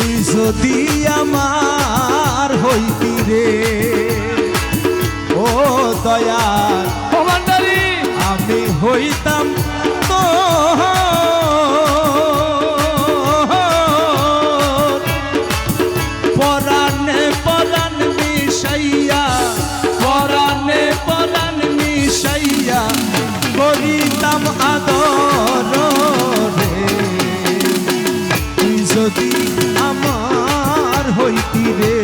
তুই যদি আমার হইতি রে ও কমান্ডারি। আমি হইতাম তো পরাণে পরাণ মিশাইয়া পরাণে পরাণ মিশাইয়া করিতাম আদর রে। যদি হইতি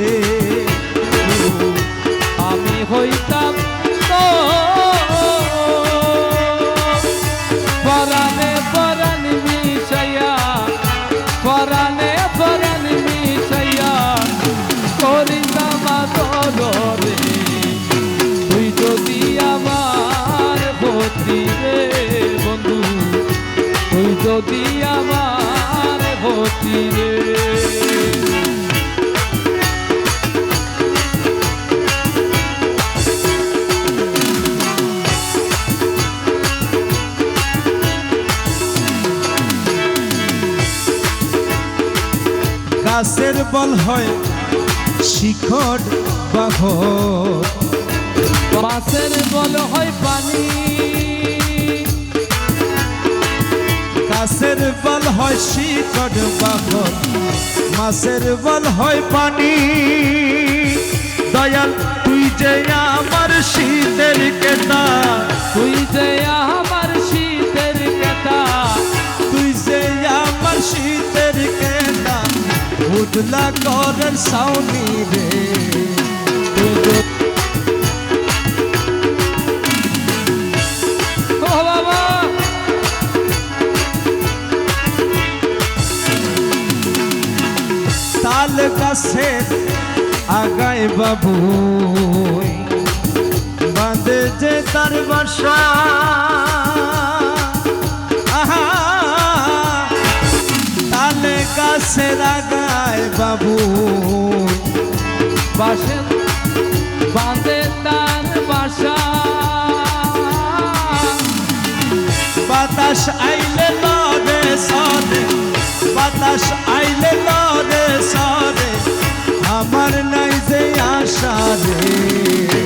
গাছের বল হয় শিখর বাহ মাছের বল হয় পানি গাছের বল হয় শিখর বাহ মাছের বল হয় পানি দয়াল তুই যে আমার শীতের কেতা। তুই যে উঠলা করের সাউনি রে তাল গাছের আগায় বাবু বাঁধে যে তার বাসা গাছের আগায় বাবু। বাসেন বাঁধে তার বাসা। বাতাস আইলে লরে সরে বাতাস আইলে লরে সরে আমার নাই যে আশা রে।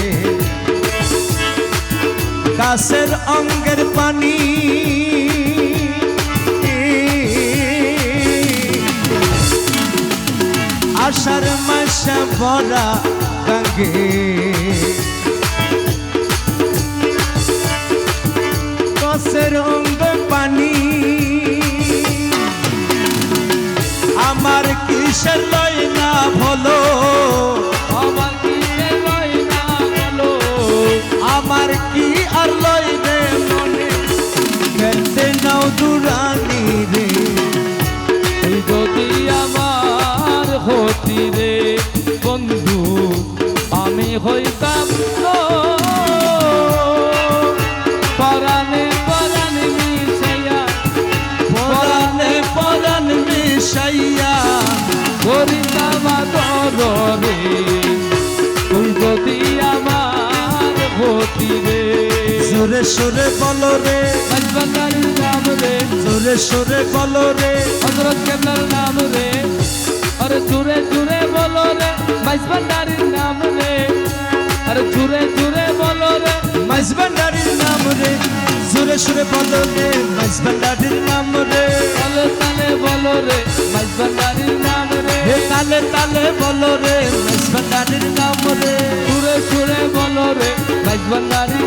কাছের অঙ্গের পানি। আশার মাসা বরা ভাঙ্গে কাছের অঙ্গ পানি। আমার কিসের লয় না ভলো হতি রে। জোরে সোরে বলো রে। বাজবান্দারির নাম রে। জোরে সোরে বলো রে। হজরত কেবলার নাম রে। আরে জুড়ে জুড়ে বলো রে বাজবান্দারির নাম রে। আরে জুড়ে জুড়ে বলো রে। মাইজ নাম রে। জোরে সোরে বলো রে মাইজ নাম রে। তালে তালে বলো রে বাজবান্দারির নাম রে। তালে তালে বলো রে মাইজ নাম রে। সুরে সুরে বলো রে বাজবান্দারির